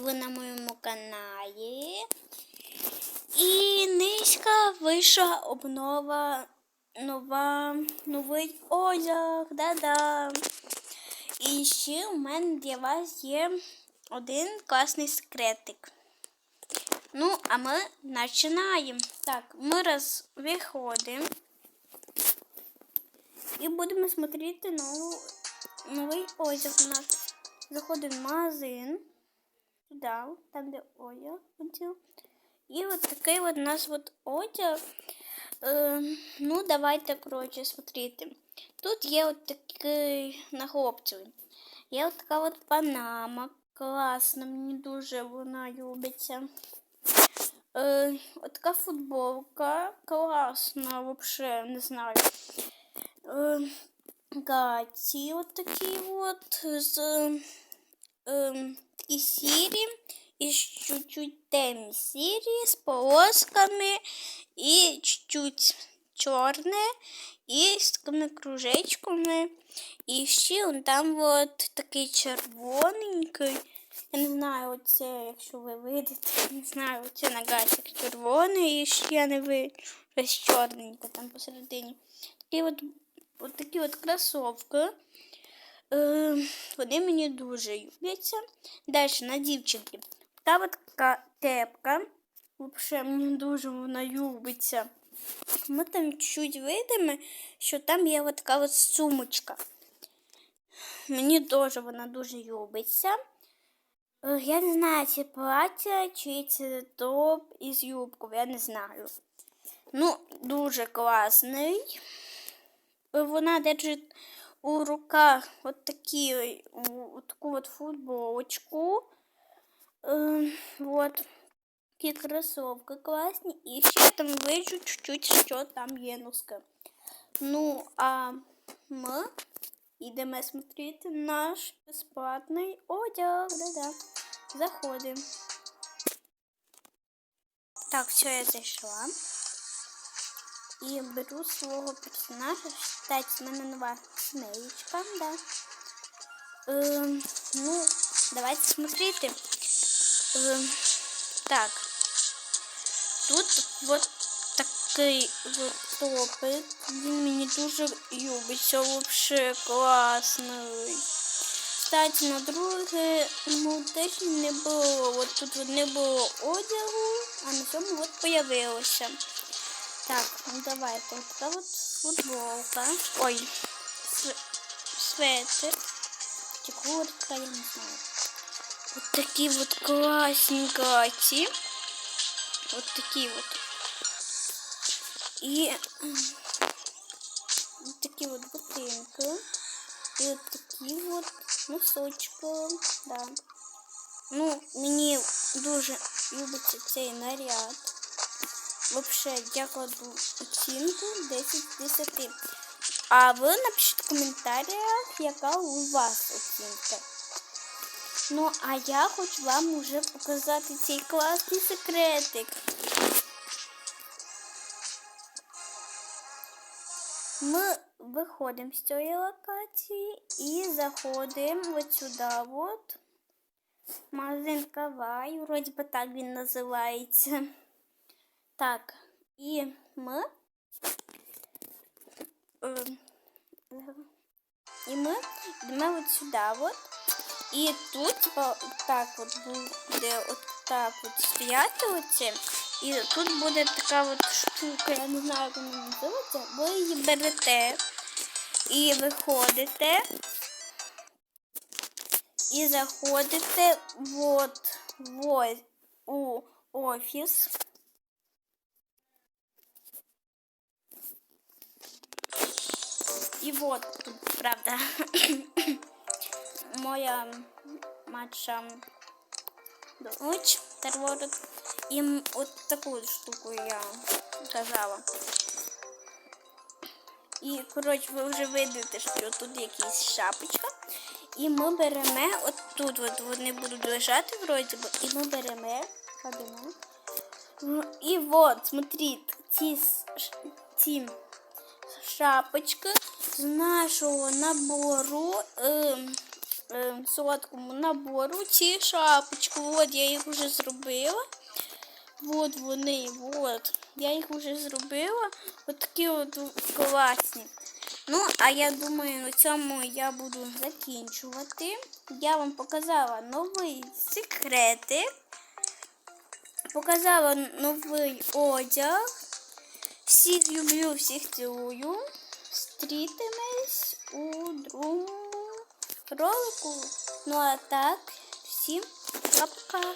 ви на моєму каналі. І низька вийшла обнова, нова, новий одяг. Да-да. І ще у мене для вас є один класний секретик. Ну, а ми починаємо. Так, ми раз виходимо і будемо смотрети нову, новий одяг у нас. Заходимо в магазин. Туди, там де одяг. одяг. І от такий от нас от одяг. Е, ну, давайте, коротше, смотрите. Тут є от такий на хлопцеві. Є от така от панама. Класна, мені дуже вона любиться. Е, от така футболка. Класна, вообще, не знаю. Е, гаті от такі от з е, такі сірі і чуть-чуть темні сірі з полосками і чуть-чуть чорне і з такими кружечками. І ще он там от такий червоненький. Я не знаю, оце, якщо ви видите, не знаю, оце нагатик червоний і ще не ви щось чорненьке там посередині. Такі от, от такі от кросовки. Вони мені дуже любляться. Далі на дівчинки. Та от тепка. Взагалі, мені дуже вона любиться. Ми там чуть видимо, що там є от така от сумочка. Мені дуже вона дуже любиться. Е, Я не знаю, чи плаття, чи це топ із юбкою, я не знаю. Ну, дуже класний. Вона держить у руках от такі, от таку от футболочку. Вот. Такі кросовки класні. І ще там вижу чуть-чуть, що там є носки. Ну, а ми йдемо смотрити наш безплатний одяг. Да-да. Заходимо. Так, все, я зайшла. І беру свого персонажа. Считайте, в нова смеечка, да. Ем, ну, давайте смотрите. Ем, так. Тут вот такий вот топик. Він мені дуже любиться, вообще класний. Кстати, на друге, ну, теж не було. От тут от не було одягу, а на цьому от появилося. Так, ну давайте. Вот така вот футболка. Ой, св... светр. Чи куртка, я не знаю. Вот такі вот класні гаті. Вот такі вот. І вот такі вот ботинки. І от такі от носочки. Да. Ну, мені дуже любиться цей наряд. Вообще, я кладу оцінку 10 з 10. А ви напишіть в коментарях, яка у вас оцінка. Ну, а я хочу вам уже показати цей класний секретик. Ми виходимо з цієї локації і заходимо от сюди от. Магазин Кавай, вроді би так він називається. Так, і ми. е, І ми йдемо от сюди от. І тут типа, так от буде от так от стояти оце. І тут буде така от штука, я не знаю, як вона називається. Ви її берете і виходите. І заходите от, от у офіс. І от тут, правда, моя матча дочь терворот. І м- от таку штуку я казала. І, коротше, ви вже видите, що тут якась шапочка. І ми беремо, от тут от вони будуть лежати вроді і ми беремо, кладемо. І от, смотрите, ці, ці шапочки з нашого набору ем, е, солодкому набору. Ці шапочку, от я їх вже зробила. От вони, от. Я їх вже зробила. От такі от класні. Ну, а я думаю, на цьому я буду закінчувати. Я вам показала новий секретик. Показала новий одяг. Всіх люблю, всіх цілую. Стрітимось у другому ролику. Ну а так, всім пока-пока.